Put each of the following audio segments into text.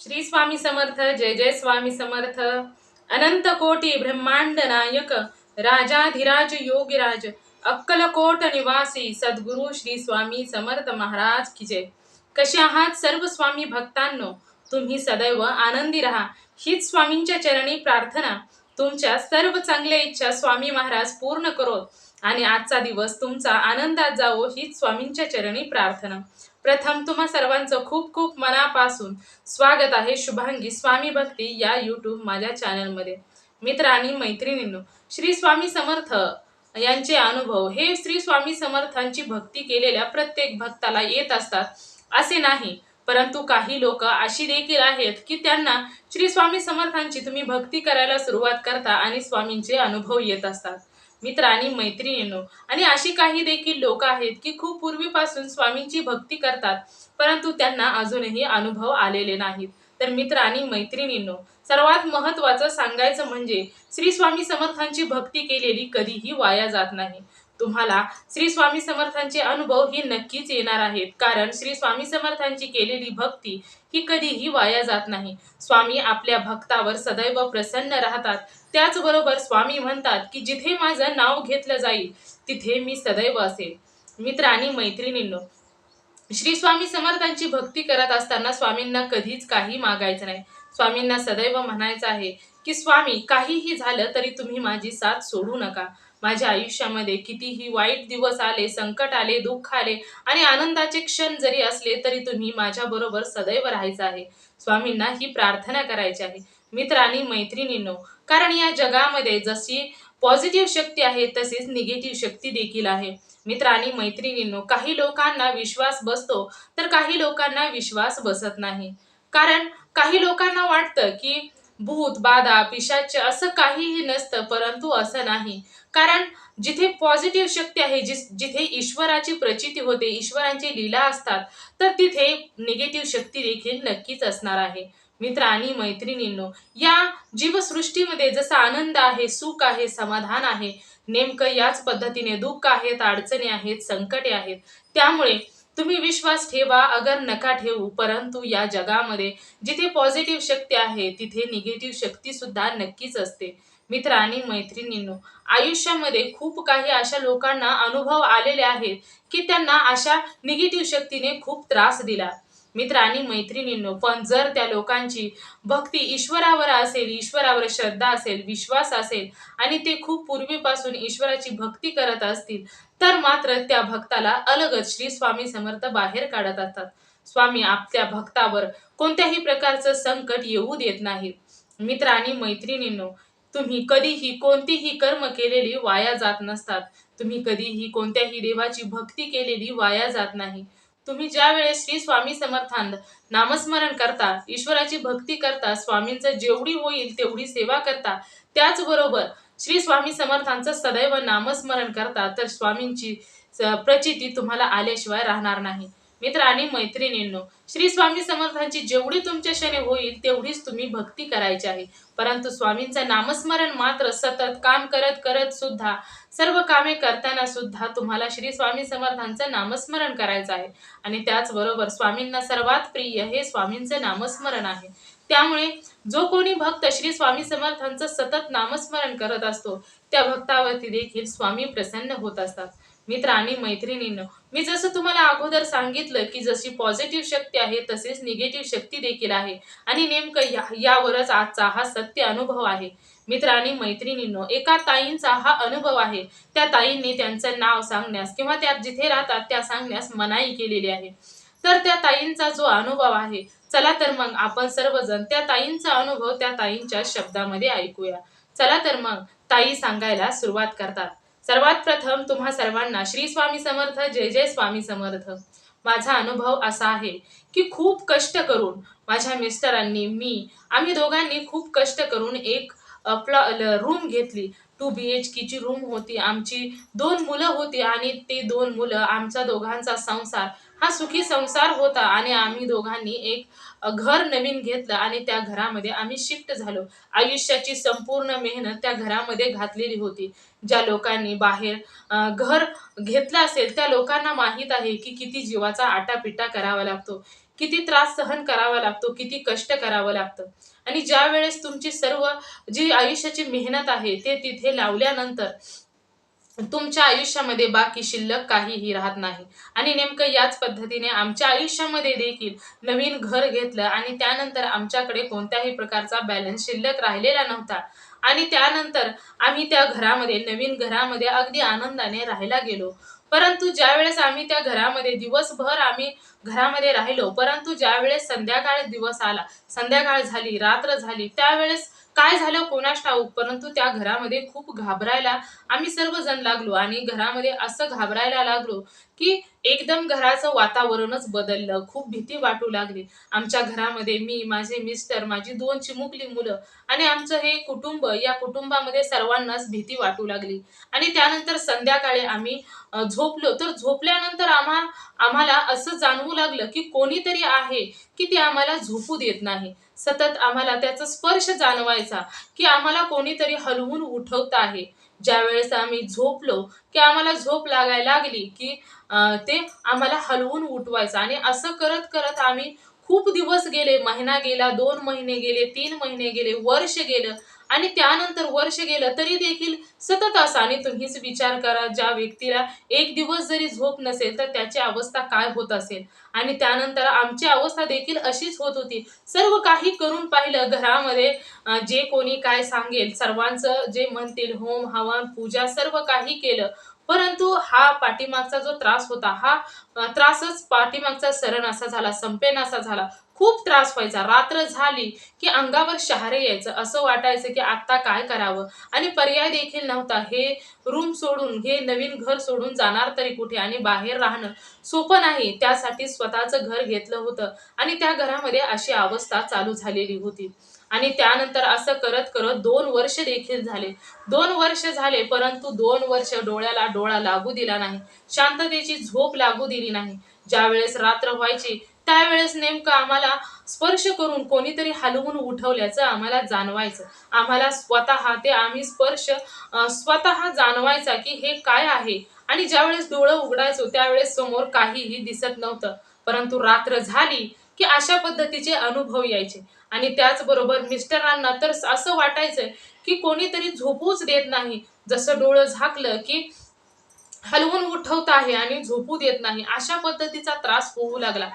श्री स्वामी समर्थ जय जय स्वामी समर्थ. अनंत कोटी ब्रह्मांड नायक राजाधिराज योगीराज अक्कलकोट निवासी सद्गुरु श्री स्वामी समर्थ महाराज की जय. कसे आहात सर्व स्वामी भक्तांनो? तुम्ही सदैव आनंदी राहा. हीच स्वामींच्या चरणी प्रार्थना. तुमच्या सर्व चांगल्या इच्छा स्वामी महाराज पूर्ण करोत. आणि आजचा दिवस तुमचा आनंदात जावो हीच स्वामींच्या चरणी प्रार्थना. प्रथम तुम्हा सर्वांचं खूप खूप मनापासून स्वागत आहे शुभांगी स्वामी भक्ती या यूट्यूब माझ्या चॅनलमध्ये मित्र आणि मैत्रिणींनो श्री स्वामी समर्थ यांचे अनुभव हे श्री स्वामी समर्थांची भक्ती केलेल्या प्रत्येक भक्ताला येत असतात असे नाही. परंतु काही लोक अशी देखील आहेत की त्यांना श्री स्वामी समर्थांची तुम्ही भक्ती करायला सुरुवात करता आणि स्वामींचे अनुभव येत असतात. मित्र आणि मैत्रिणींनो. आणि अशी काही देखील लोक आहेत की खूप पूर्वीपासून स्वामींची भक्ती करतात परंतु त्यांना अजूनही अनुभव आलेले नाहीत. तर मित्र आणि मैत्रिणींनो सर्वात महत्वाचं सांगायचं म्हणजे श्री स्वामी समर्थांची भक्ती केलेली कधीही वाया जात नाही. तुम्हाला श्री स्वामी समर्थांचे अनुभव ही नक्कीच येणार आहेत. कारण श्री स्वामी समर्थांची केलेली भक्ती ही कधीही वाया जात नाही. स्वामी आपल्या भक्तावर सदैव प्रसन्न राहतात. त्याचबरोबर स्वामी म्हणतात की जिथे माझं नाव घेतलं जाईल तिथे मी सदैव असेल. मित्र आणि मैत्रिणींनो श्री स्वामी समर्थांची भक्ती करत असताना स्वामींना कधीच काही मागायचं नाही. स्वामींना सदैव म्हणायचं आहे की स्वामी काहीही झालं तरी तुम्ही माझी साथ सोडू नका. माझ्या आयुष्यामध्ये कितीही वाईट दिवस आले संकट आले दुःख आले आणि आनंदाचे क्षण जरी असले तरी तुम्ही माझ्या बरोबर सदैव राहायचं आहे. स्वामींना ही प्रार्थना करायची आहे. मित्र आणि मैत्रिणींनो कारण या जगामध्ये जशी पॉझिटिव्ह शक्ती आहे तसेच निगेटिव्ह शक्ती देखील आहे. मित्र आणि मैत्रिणींनो काही लोकांना विश्वास बसतो तर काही लोकांना विश्वास बसत नाही. कारण काही लोकांना वाटतं की भूत बाधा पिशाच असं काहीही नसतं परंतु असं नाही. कारण जिथे पॉझिटिव्ह शक्ती आहे जिस जिथे ईश्वराची प्रचिती होते ईश्वरांची लीला असतात तर तिथे निगेटिव्ह शक्ती देखील नक्कीच असणार आहे. मित्र आणि मैत्रिणींनो या जीवसृष्टीमध्ये जसा आनंद आहे सुख आहे समाधान आहे नेमकं याच पद्धतीने दुःख आहेत अडचणी आहेत संकटे आहेत त्यामुळे तुम्ही विश्वास ठेवा अगर नका ठेवू परंतु या जगामध्ये जिथे पॉझिटिव्ह शक्ती आहे तिथे निगेटिव्ह शक्ती सुद्धा नक्कीच असते. मित्र आणि मैत्रिणींनो आयुष्यामध्ये खूप काही अशा लोकांना अनुभव आलेले आहेत की त्यांना अशा निगेटिव्ह शक्तीने खूप त्रास दिला. मित्र आणि मैत्रिणींनो पण जर त्या लोकांची भक्ती ईश्वरावर असेल ईश्वरावर श्रद्धा असेल विश्वास असेल आणि ते खूप पूर्वीपासून ईश्वराची भक्ती करत असतील तर मात्र त्या भक्ताला अलगच श्री स्वामी समर्थ बाहेर काढत असतात. स्वामी आपल्या भक्तावर कोणत्याही प्रकारचं संकट येऊ देत नाही मित्र आणि मैत्रिणींनो तुम्ही कधीही कोणतीही कर्म केलेली वाया जात नसतात. तुम्ही कधीही कोणत्याही देवाची भक्ती केलेली वाया जात नाही. तुम्ही ज्या वेळेस श्री स्वामी समर्थांत नामस्मरण करता ईश्वराची भक्ती करता स्वामींचं जेवढी होईल तेवढी सेवा करता त्याचबरोबर श्री स्वामी समर्थांचं सदैव नामस्मरण करता तर स्वामींची प्रचिती तुम्हाला आल्याशिवाय राहणार नाही. मित्र आणि मैत्रिणींनो श्री स्वामी समर्थांची जेवढी तुमच्या शने होईल तेवढीच तुम्ही भक्ती करायची आहे. परंतु स्वामींचं नामस्मरण मात्र सतत काम करत करत सुद्धा सर्व कामे करताना सुद्धा तुम्हाला श्री स्वामी समर्थांचं नामस्मरण करायचं आहे. आणि त्याचबरोबर स्वामींना सर्वात प्रिय हे स्वामींचं नामस्मरण आहे. त्यामुळे जो कोणी भक्त श्री स्वामी समर्थांचं सतत नामस्मरण करत असतो त्या भक्तावरती देखील स्वामी प्रसन्न होत असतात. मित्र आणि मैत्रिणींनो मी जसं तुम्हाला अगोदर सांगितलं की जशी पॉझिटिव्ह शक्ती आहे तसेच निगेटिव्ह शक्ती देखील आहे. आणि नेमकं या यावरच आजचा हा सत्य अनुभव आहे. मित्र आणि मैत्रिणींनो एका ताईंचा हा अनुभव आहे. त्या ताईंनी त्यांचं नाव सांगण्यास किंवा त्या जिथे राहतात त्या सांगण्यास मनाई केलेली आहे. तर त्या ताईंचा जो अनुभव आहे चला तर मग आपण सर्वजण त्या ताईंचा अनुभव त्या ताईंच्या शब्दामध्ये ऐकूया. चला तर मग ताई सांगायला सुरुवात करतात. सर्वात प्रथम तुम्हा सर्वांना श्री स्वामी समर्थ जय जय स्वामी समर्थ. माझा अनुभव असा आहे की खूप कष्ट करून माझ्या मिस्टरांनी मी आम्ही दोघांनी खूप कष्ट करून एक आपला रूम घेतली. टू बी एच ची रूम होती आमची दोन मुलं होती आणि ते दोन मुलं आमचा दोघांचा संसार हा सुखी संसार होता आणि आम्ही दोघांनी एक घर नवीन घेतलं आणि त्या घरामध्ये आम्ही शिफ्ट झालो. आयुष्याची संपूर्ण मेहनत त्या घरामध्ये घातलेली होती. ज्या लोकांनी बाहेर घर घेतलं असेल त्या लोकांना माहीत आहे की किती जीवाचा आटापिटा करावा लागतो. किती त्रास सहन करावा लागतो किती कष्ट करावं लागतं. आणि ज्या वेळेस तुमची सर्व जी आयुष्याची मेहनत आहे ते तिथे लावल्यानंतर तुमच्या आयुष्यामध्ये बाकी शिल्लक काहीही राहत नाही. आणि नेमकं याच पद्धतीने आमच्या आयुष्यामध्ये देखील नवीन घर घेतलं आणि त्यानंतर आमच्याकडे कोणत्याही प्रकारचा बॅलन्स शिल्लक राहिलेला नव्हता. आणि त्यानंतर आम्ही त्या घरामध्ये नवीन घरामध्ये अगदी आनंदाने राहायला गेलो. परंतु ज्या वेळेस आम्ही त्या घरामध्ये दिवसभर आम्ही घरामध्ये राहिलो परंतु ज्या वेळेस संध्याकाळ दिवस आला संध्याकाळ झाली रात्र झाली त्यावेळेस काय झालं कोणास ठाऊक? परंतु त्या घरामध्ये खूप घाबरायला आम्ही सर्वजण लागलो आणि घरामध्ये असं घाबरायला लागलो की एकदम घराचं वातावरणच बदललं. खूप भीती वाटू लागली. आमच्या घरामध्ये मी माझे मिस्टर माझी दोन चिमुकली मुलं आणि आमचं हे कुटुंब या कुटुंबामध्ये सर्वांनाच भीती वाटू लागली. आणि त्यानंतर संध्याकाळी आम्ही झोपलो. तर झोपल्यानंतर आम्हा आम्हाला असं जाणवू लागलं की कोणीतरी आहे की ते आम्हाला झोपू देत नाही. सतत आम्हाला त्याचा स्पर्श जाणवायचा की आम्हाला कोणीतरी हलवून उठवत आहे. ज्या वेळेस आम्ही झोपलो की आम्हाला झोप लागायला लागली की अं, ते आम्हाला हलवून उठवायचं. आणि असं करत करत आम्ही खूप दिवस गेले महिना गेला दोन महिने गेले तीन महिने गेले वर्ष गेलं. आणि त्यानंतर वर्ष गेलं तरी देखील सतत असं आणि तुम्हीच विचार करा ज्या व्यक्तीला एक दिवस जरी झोप नसेल तर त्याची अवस्था काय होत असेल? आणि त्यानंतर आमची अवस्था देखील अशीच होत होती. सर्व काही करून पाहिलं घरामध्ये जे कोणी काय सांगेल सर्वांचं जे म्हणतील होम हवन पूजा सर्व काही केलं. परंतु हा पाठीमागचा जो त्रास होता हा त्रासच पाठीमागचा सरण असा झाला संपेन असा झाला. खूप त्रास व्हायचा. रात्र झाली की अंगावर शहारे यायचं. असं वाटायचं की आत्ता काय करावं? आणि पर्याय देखील नव्हता. हे रूम सोडून हे नवीन घर सोडून जाणार तरी कुठे? आणि बाहेर राहणं सोपं नाही. त्यासाठी स्वतःचं घर घेतलं होतं. आणि त्या घरामध्ये अशी अवस्था चालू झालेली होती. आणि त्यानंतर असं करत करत दोन वर्ष देखील झाले. दोन वर्ष झाले परंतु दोन वर्ष डोळ्याला डोळा लागू दिला नाही. शांततेची झोप लागू दिली नाही. ज्यावेळेस रात्र व्हायची त्यावेळेस नेमकं आम्हाला स्पर्श करून कोणीतरी हलवून उठवल्याचं आम्हाला जाणवायचं. आम्हाला स्वतः ते आम्ही स्पर्श स्वतः जाणवायचा की हे काय आहे? आणि ज्यावेळेस डोळं उघडायचो त्यावेळेस समोर काहीही दिसत नव्हतं. परंतु रात्र झाली की अशा पद्धतीचे अनुभव यायचे. आणि त्याचबरोबर मिस्टरांना तर असं वाटायचं की कोणीतरी झोपूच देत नाही. जसं डोळं झाकलं की हलवून उठवत आहे आणि झोपू देत नाही. अशा पद्धतीचा त्रास होऊ लागला.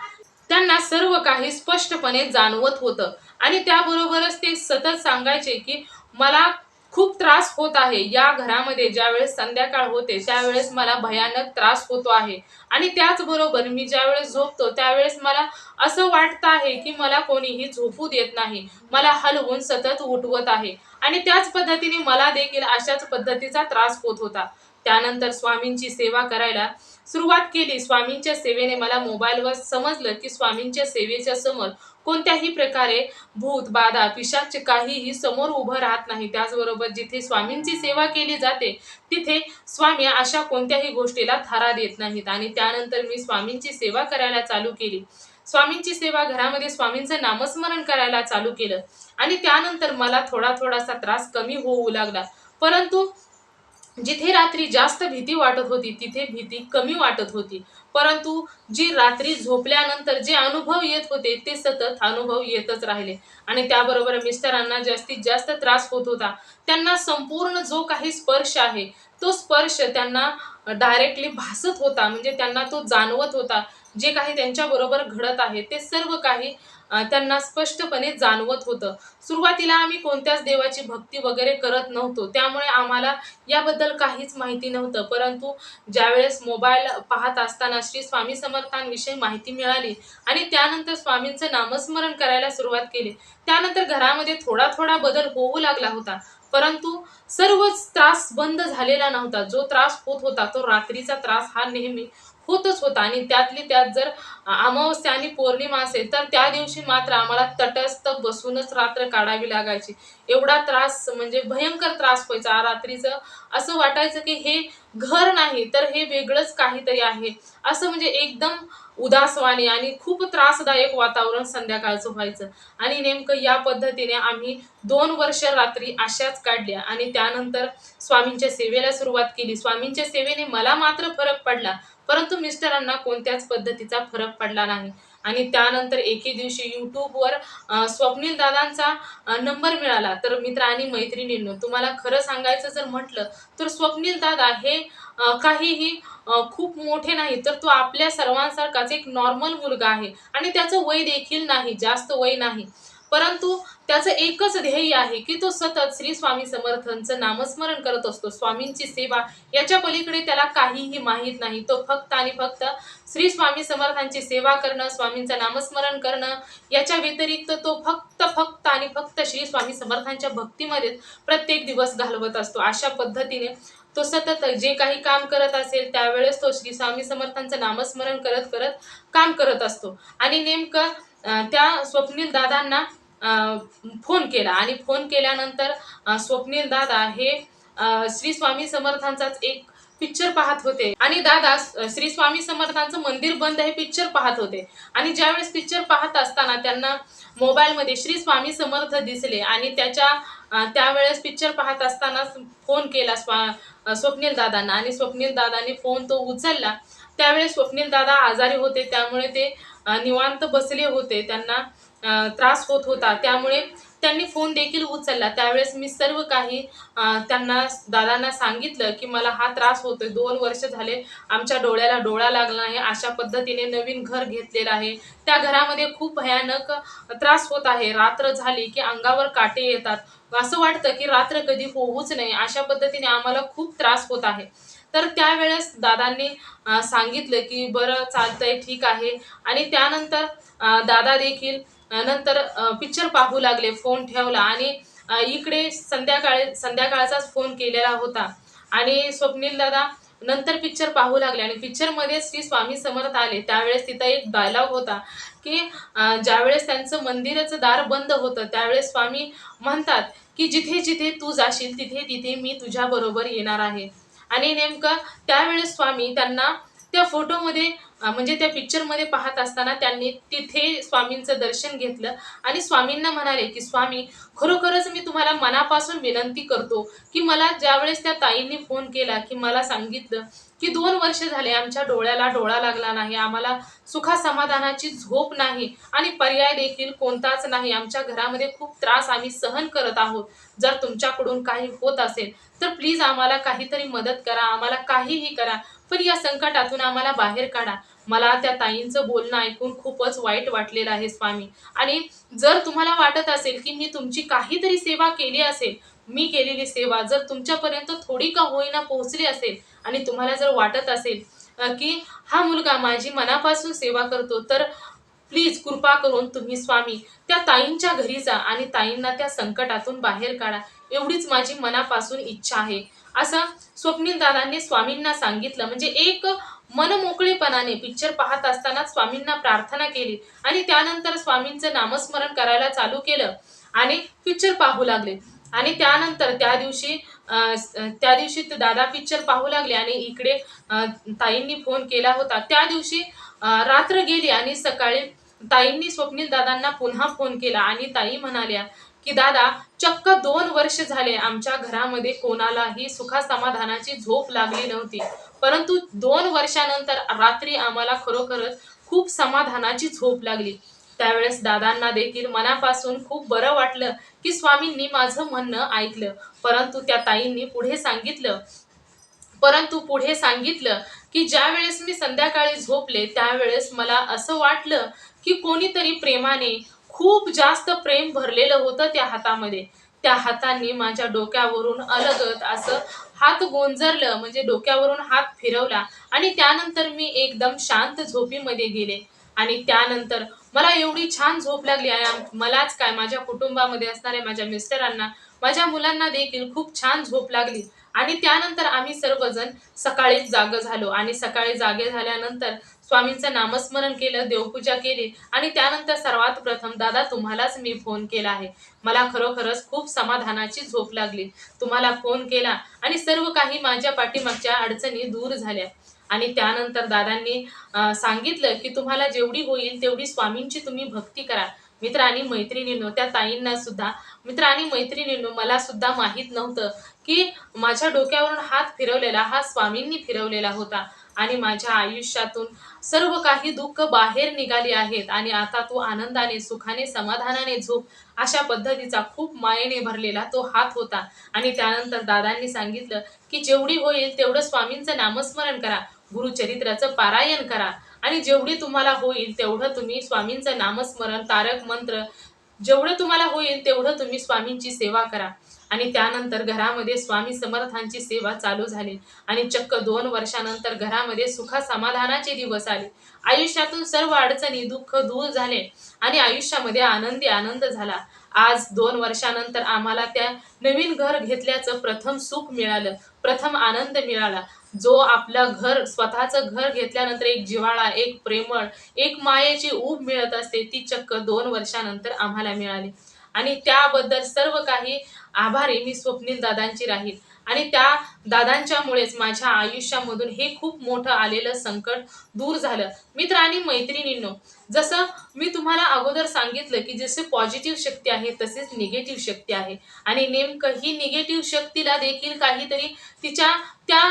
त्यांना सर्व काही स्पष्टपणे जाणवत होतं. आणि त्याबरोबरच ते सतत सांगायचे की मला खूप त्रास होत आहे या घरामध्ये. ज्यावेळेस संध्याकाळ होते त्यावेळेस मला भयानक त्रास होतो आहे. आणि त्याचबरोबर मी ज्यावेळेस झोपतो त्यावेळेस मला असं वाटतं आहे की मला कोणीही झोपू देत नाही. मला हलवून सतत उठवत आहे. आणि त्याच पद्धतीने मला देखील अशाच पद्धतीचा त्रास होत होता. त्यानंतर स्वामींची सेवा करायला सुरुवात केली स्वामींच्या सेवेने. मला मोबाईलवर समजलं की स्वामींच्या सेवेच्या समोर कोणत्याही प्रकारे भूत बाधा पिशाच काहीही समोर उभं राहत नाही. त्याचबरोबर जिथे स्वामींची सेवा केली जाते तिथे स्वामी अशा कोणत्याही गोष्टीला थारा देत नाहीत. आणि त्यानंतर मी स्वामींची सेवा करायला चालू केली. स्वामींची सेवा घरामध्ये स्वामींचं नामस्मरण करायला चालू केलं. आणि त्यानंतर मला थोडा थोडासा त्रास कमी होऊ लागला. परंतु जिथे रात्री जास्त भीती वाटत होती तिथे भीती कमी वाटत होती. परंतु जी रात्री झोपल्यानंतर जे अनुभव येत होते ते सतत अनुभव येतच राहिले. आणि त्याबरोबर मिस्टरांना जास्तीत जास्त त्रास होत होता. त्यांना संपूर्ण जो काही स्पर्श आहे तो स्पर्श त्यांना डायरेक्टली भासत होता. म्हणजे त्यांना तो जाणवत होता. जे काही त्यांच्याबरोबर घडत आहे ते सर्व काही त्यांना स्पष्टपणे जाणवत होतं. सुरुवातीला आम्ही कोणत्याच देवाची भक्ती वगैरे करत नव्हतो. त्यामुळे आम्हाला याबद्दल काहीच माहिती नव्हतं. परंतु ज्यावेळेस मोबाईल पाहत असताना श्री स्वामी समर्थांविषयी माहिती मिळाली आणि त्यानंतर स्वामींचं नामस्मरण करायला सुरुवात केली. त्यानंतर घरामध्ये थोडा थोडा बदल होऊ लागला होता. परंतु सर्वच त्रास बंद झालेला नव्हता. जो त्रास होत होता तो रात्रीचा त्रास हा नेहमी होतच होता. आणि त्यातली त्यात जर अमावस्या आणि पौर्णिमा असेल तर त्या दिवशी मात्र आम्हाला तटस्थ बसूनच रात्र काढावी लागायची. एवढा त्रास म्हणजे भयंकर त्रास व्हायचा. रात्रीचं असं वाटायचं की हे घर नाही तर हे वेगळंच काहीतरी आहे. असं म्हणजे एकदम उदासवाणी आणि खूप त्रासदायक वातावरण संध्याकाळचं व्हायचं. आणि नेमकं या पद्धतीने आम्ही दोन वर्ष रात्री अशाच काढल्या आणि त्यानंतर स्वामींच्या सेवेला सुरुवात केली. स्वामींच्या सेवेने मला मात्र फरक पडला. परंतु मिस्टरांना कोणत्याच पद्धतीचा फरक पडला नाही. आणि त्यानंतर एके दिवशी यूट्यूबवर स्वप्नील दादांचा नंबर मिळाला. तर मित्र आणि मैत्रिणींनो तुम्हाला खरं सांगायचं जर म्हटलं तर स्वप्नील दादा हे काहीही खूप मोठे नाही तर तो आपल्या सर्वांसारखाच एक नॉर्मल मुलगा आहे. आणि त्याचं वय देखील नाही जास्त वय नाही. परंतु त्याचं एकच ध्येय आहे की तो सतत श्री स्वामी समर्थांचं नामस्मरण करत असतो. स्वामींची सेवा याच्या पलीकडे त्याला काहीही माहीत नाही. तो फक्त आणि फक्त श्री स्वामी समर्थांची सेवा करणं स्वामींचं नामस्मरण करणं याच्या व्यतिरिक्त तो फक्त फक्त आणि फक्त श्री स्वामी समर्थांच्या भक्तीमध्ये प्रत्येक दिवस घालवत असतो. अशा पद्धतीने तो सतत जे काही काम करत असेल त्यावेळेस तो श्री स्वामी समर्थांचं नामस्मरण करत करत काम करत असतो. आणि नेमकं त्या स्वप्नील दादांना फोन केला आणि फोन केल्यानंतर स्वप्नील दादा हे श्री स्वामी समर्थांचाच एक पिक्चर पाहत होते. आणि दादा श्री स्वामी समर्थांचं मंदिर बंद हे पिक्चर पाहत होते. आणि ज्यावेळेस पिक्चर पाहत असताना त्यांना मोबाईलमध्ये श्री स्वामी समर्थ दिसले आणि त्याच्या त्यावेळेस पिक्चर पाहत असताना फोन केला स्वा स्वप्नील दादांना. आणि स्वप्नील दादांनी फोन तो उचलला. त्यावेळेस स्वप्नील दादा आजारी होते. त्यामुळे ते निवांत बसले होते. त्यांना त्रास होत होता. त्यामुळे त्यांनी फोन देखील उचलला. त्यावेळेस मी सर्व काही त्यांना दादांना सांगितलं की मला हा त्रास होतोय. दोन वर्ष झाले आमच्या डोळ्याला डोळा लागला आहे. अशा पद्धतीने नवीन घर घेतलेलं आहे. त्या घरामध्ये खूप भयानक त्रास होत आहे. रात्र झाली की अंगावर काटे येतात. असं वाटतं की रात्र कधी होऊच नाही. अशा पद्धतीने आम्हाला खूप त्रास होत आहे. तर त्यावेळेस दादांनी सांगितलं की बरं चालतंय ठीक आहे. आणि त्यानंतर दादा देखील नंतर पिक्चर पाहू लागले फोन ठेवला आणि इकडे संध्याकाळी संध्याकाळचाच फोन केलेला होता. आणि स्वप्नील दादा नंतर पिक्चर पाहू लागले आणि पिक्चरमध्ये श्री स्वामी समर्थ आले. त्यावेळेस तिथं एक डायलॉग होता की ज्यावेळेस त्यांचं मंदिराचं दार बंद होतं त्यावेळेस स्वामी म्हणतात की जिथे जिथे तू जाशील तिथे तिथे मी तुझ्याबरोबर येणार आहे. आणि नेमकं त्यावेळेस स्वामी त्यांना त्या फोटोमध्ये म्हणजे त्या पिक्चरमध्ये पाहत असताना त्यांनी तिथे स्वामींचं दर्शन घेतलं. आणि स्वामींना म्हणाले की स्वामी खरोखरच मी तुम्हाला मनापासून विनंती करतो की मला ज्यावेळेस त्या ताईंनी फोन केला की मला सांगितलं की दोन वर्ष झाले आमच्या डोळ्याला डोळा लागला नाही आम्हाला सुखा समाधानाची झोप नाही आणि पर्याय देखील कोणताच नाही. आमच्या घरामध्ये खूप त्रास आम्ही सहन करत आहोत. जर तुमच्याकडून काही होत असेल तर प्लीज आम्हाला काहीतरी मदत करा आम्हाला काहीही करा. पण या संकटातून आम्हाला बाहेर काढा. मला त्या ताईंचं बोलणं ऐकून खूपच वाईट वाटलेलं आहे स्वामी. आणि जर तुम्हाला वाटत असेल की मी तुमची काहीतरी सेवा केली असेल मी केलेली सेवा जर तुमच्यापर्यंत थोडी का होईना पोहोचली असेल आणि तुम्हाला जर वाटत असेल की हा मुलगा माझी मनापासून सेवा करतो तर प्लीज कृपा करून तुम्ही स्वामी त्या ताईंच्या घरी जा आणि ताईंना त्या संकटातून बाहेर काढा. एवढीच माझी मनापासून इच्छा आहे. असं स्वप्नील दादांनी स्वामींना सांगितलं. म्हणजे एक मनमोकळेपणाने पिक्चर पाहत असताना स्वामींना प्रार्थना केली आणि त्यानंतर स्वामींचं नामस्मरण करायला चालू केलं आणि पिक्चर पाहू लागले. आणि त्यानंतर त्या दिवशी त्या दिवशी ते दादा पिक्चर पाहू लागले आणि इकडे ताईंनी फोन केला होता. त्या दिवशी रात्र गेली आणि सकाळी ताईंनी स्वप्नील दादांना पुन्हा फोन केला आणि ताई म्हणाल्या की दादा चक्क दोन वर्ष झाले आमच्या घरामध्ये कोणालाही सुखा समाधानाची झोप लागली नव्हती. परंतु दोन वर्षानंतर रात्री आम्हाला खरोखरच खूप समाधानाची झोप लागली. त्यावेळेस दादांना देखील मनापासून खूप बरं वाटलं की स्वामींनी माझं म्हणणं ऐकलं. परंतु त्या ताईंनी पुढे सांगितलं. परंतु पुढे सांगितलं की ज्या वेळेस मी संध्याकाळी झोपले त्यावेळेस मला असं वाटलं की कोणीतरी प्रेमाने खूप जास्त प्रेम भरलेलं होतं त्या हातामध्ये. त्या हातांनी माझ्या डोक्यावरून अलगत असं हात गोंजरलं म्हणजे डोक्यावरून हात फिरवला आणि त्यानंतर मी एकदम शांत झोपीमध्ये गेले. आणि त्यानंतर मला एवढी छान झोप लागली. आणि मलाच काय माझ्या कुटुंबामध्ये असणाऱ्या माझ्या मिस्टरांना माझ्या मुलांना देखील खूप छान झोप लागली. आणि त्यानंतर आम्ही सर्वजण सकाळीच जाग झालो. आणि सकाळी जागे झाल्यानंतर स्वामींचं नामस्मरण केलं देवपूजा केली आणि त्यानंतर सर्वात प्रथम दादा तुम्हालाच मी फोन केला आहे. मला खरोखरच खूप समाधानाची झोप लागली. तुम्हाला फोन केला आणि सर्व काही माझ्या पाठीमागच्या अडचणी दूर झाल्या. आणि त्यानंतर दादांनी सांगितलं की तुम्हाला जेवढी होईल तेवढी स्वामींची तुम्ही भक्ती करा. मित्र आणि मैत्रिणींनो त्या ताईंना सुद्धा मित्र आणि मैत्रिणींनो मला सुद्धा माहीत नव्हतं की माझ्या डोक्यावरून हात फिरवलेला हा स्वामींनी फिरवलेला होता आणि माझ्या आयुष्यातून सर्व काही दुःख बाहेर निघाली आहेत आणि आता तो आनंदाने सुखाने समाधानाने झोप अशा पद्धतीचा खूप मायेने भरलेला तो हात होता. आणि त्यानंतर दादांनी सांगितलं की जेवढी होईल तेवढं स्वामींचं नामस्मरण करा गुरुचरित्राचं पारायण करा. आणि जेवढी तुम्हाला होईल तेवढं तुम्ही स्वामींचं नामस्मरण तारक मंत्र जेवढं तुम्हाला होईल तेवढं तुम्ही स्वामींची सेवा करा. आणि त्यानंतर घरामध्ये स्वामी समर्थांची सेवा चालू झाली. आणि चक्क दोन वर्षानंतर घरामध्ये सुखा समाधानाचे दिवस आले. आयुष्यातून सर्व अडचणी दुःख दूर झाले आणि आयुष्यामध्ये आनंदी आनंद झाला. आज दोन वर्षानंतर आम्हाला त्या नवीन घर घेतल्याचं प्रथम सुख मिळालं. प्रथम आनंद मिळाला. जो आपलं घर स्वतःचं घर घेतल्यानंतर एक जिव्हाळा एक प्रेमळ एक मायेची ऊब मिळत असते ती चक्क दोन वर्षानंतर आम्हाला मिळाली. आणि त्याबद्दल सर्व काही आभारी मी स्वप्नील दादांची राहील. आणि त्या दादांच्यामुळेच माझ्या आयुष्यामधून हे खूप मोठं आलेलं संकट दूर झालं. मित्र आणि मैत्रिणींनो जसं मी तुम्हाला अगोदर सांगितलं की जसे पॉझिटिव्ह शक्ती आहे तसेच निगेटिव्ह शक्ती आहे. आणि नेमकं ही निगेटिव्ह शक्तीला देखील काहीतरी तिच्या त्या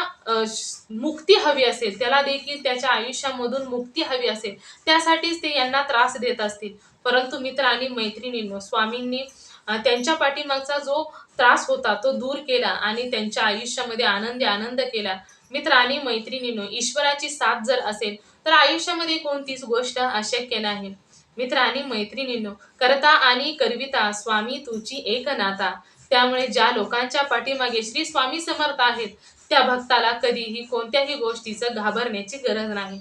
मुक्ती हवी असेल त्याला देखील त्याच्या आयुष्यामधून मुक्ती हवी असेल त्यासाठीच ते यांना त्रास देत असतील. परंतु मित्र आणि मैत्रिणींनो स्वामींनी त्यांच्या पाठीमागचा जो त्रास होता तो दूर केला आणि त्यांच्या आयुष्यामध्ये आनंदी आनंद केला. मित्र आणि मैत्रिणीनो ईश्वराची साथ जर असेल तर आयुष्यामध्ये कोणतीच गोष्ट अशक्य नाही. मित्र आणि मैत्रिणीनो करता आणि करविता स्वामी तुझी एक नाता. त्यामुळे ज्या लोकांच्या पाठीमागे श्री स्वामी समर्थ आहेत त्या भक्ताला कधीही कोणत्याही गोष्टीचं घाबरण्याची गरज नाही.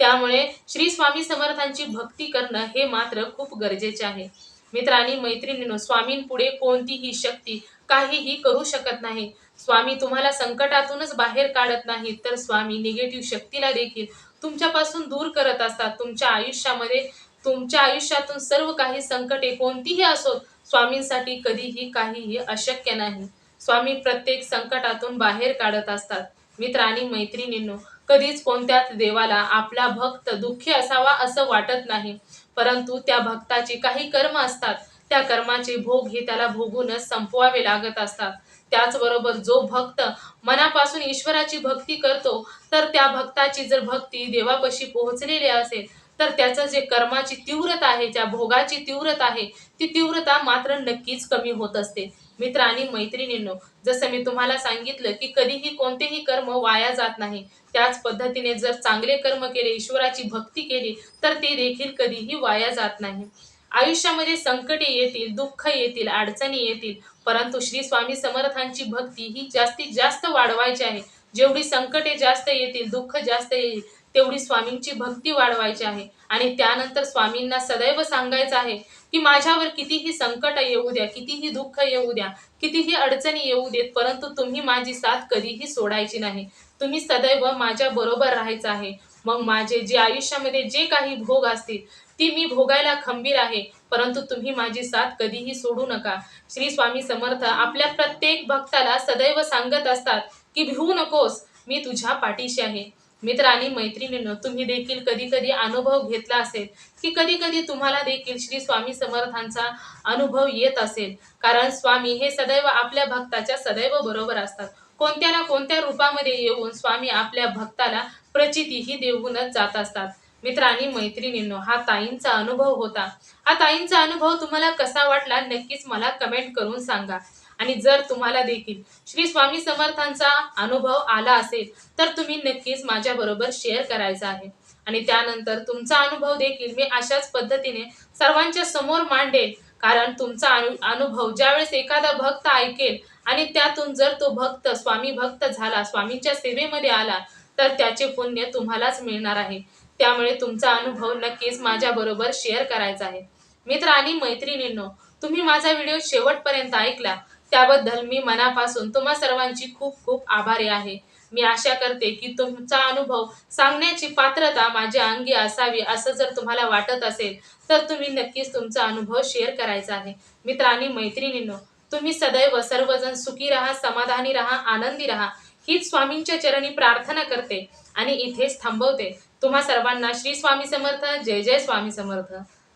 त्यामुळे श्री स्वामी समर्थांची भक्ती करणं हे मात्र खूप गरजेचे आहे. मित्रांनी आणि मैत्रिणींनो स्वामींपुढे कोणतीही शक्ती काहीही करू शकत नाही. स्वामी तुम्हाला संकटातूनच बाहेर काढत नाहीत तर स्वामी निगेटिव्ह शक्तीला देखील तुमच्यापासून दूर करत असतात. तुमच्या आयुष्यामध्ये तुमच्या आयुष्यातून सर्व काही संकटे कोणतीही असोत स्वामींसाठी कधीही काहीही अशक्य नाही. स्वामी प्रत्येक संकटातून बाहेर काढत असतात. मित्र आणि मैत्रिणींनो कधीच कोणत्याच देवाला आपला भक्त दुःखी असावा असं वाटत नाही. परंतु त्या भक्ताची काही कर्म असतात त्या कर्माचे भोग हे त्याला भोगूनच संपवावे लागत असतात. त्याचबरोबर जो भक्त मनापासून ईश्वराची भक्ती करतो तर त्या भक्ताची जर भक्ती देवापाशी पोहोचलेली असेल तर त्याचं जे कर्माची तीव्रता आहे ज्या भोगाची तीव्रता आहे ती तीव्रता मात्र नक्कीच कमी होत असते. मित्र आणि मैत्रिणींनो जसं मी तुम्हाला सांगितलं की कधीही कोणतेही कर्म वाया जात नाही. त्याच पद्धतीने जर चांगले कर्म केले ईश्वराची भक्ती केली तर ते देखील कधीही वाया जात नाही. आयुष्यामध्ये संकटे येतील दुःख येतील अडचणी येतील परंतु श्री स्वामी समर्थांची भक्ती ही जास्तीत जास्त वाढवायची आहे. जेवढी संकटे जास्त येतील दुःख जास्त येईल तेवढी स्वामींची भक्ती वाढवायची आहे. आणि त्यानंतर स्वामींना सदैव सांगायचं आहे की माझ्यावर कितीही संकट येऊ द्या कितीही दुःख येऊ द्या कितीही अडचणी येऊ देत परंतु तुम्ही माझी साथ कधीही सोडायची नाही. तुम्ही सदैव माझ्या बरोबर राहायचं आहे. मग माझे जे आयुष्यामध्ये जे काही भोग असतील ती मी भोगायला खंबीर आहे. परंतु तुम्ही माझी साथ कधीही सोडू नका. श्री स्वामी समर्थ आपल्या प्रत्येक भक्ताला सदैव सांगत असतात की भिवू नकोस मी तुझ्या पाठीशी आहे. मित्र आणि मैत्रिणींनो तुम्ही देखील कधी कधी अनुभव घेतला असेल की कधी कधी तुम्हाला देखील श्री स्वामी समर्थांचा अनुभव येत असेल. कारण स्वामी हे सदैव आपल्या भक्ताच्या सदैव बरोबर असतात. कोणत्या ना कोणत्या रूपामध्ये येऊन स्वामी आपल्या भक्ताला प्रचितीही देऊनच जात असतात. मित्रांनी मैत्रिणींनो हा ताईंचा अनुभव होता. हा ताईंचा अनुभव तुम्हाला कसा वाटला नक्कीच मला कमेंट करून सांगा. आणि जर तुम्हाला देखील श्री स्वामी समर्थांचा अनुभव आला असेल तर तुम्ही नक्कीच माझ्या बरोबर शेअर करायचा आहे. आणि त्यानंतर तुमचा अनुभव देखील मी अशाच पद्धतीने सर्वांच्या समोर मांडेल. कारण तुमचा अनु अनुभव ज्यावेळेस एखादा भक्त ऐकेल आणि त्यातून जर तो भक्त स्वामी भक्त झाला स्वामींच्या सेवेमध्ये आला तर त्याचे पुण्य तुम्हालाच मिळणार आहे. त्यामुळे तुमचा अनुभव नक्कीच माझ्या बरोबर शेअर करायचा आहे. मित्र आणि मैत्रिणींनो तुम्ही माझा व्हिडिओ शेवटपर्यंत ऐकला त्याबद्दल मी मनापासून तुम्हा सर्वांची खूप खूप आभारी आहे. मी आशा करते की तुमचा अनुभव सांगण्याची पात्रता माझ्या अंगी असावी असं जर तुम्हाला वाटत असेल तर तुम्ही नक्कीच तुमचा अनुभव शेअर करायचा आहे. मित्र आणि मैत्रिणींनो तुम्ही सदैव सर्वजण सुखी राहा समाधानी राहा आनंदी राहा. हीच स्वामींच्या चरणी प्रार्थना करते आणि इथेच थांबवते. तुम्हा सर्वांना श्री स्वामी समर्थ जय जय स्वामी समर्थ.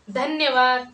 धन्यवाद.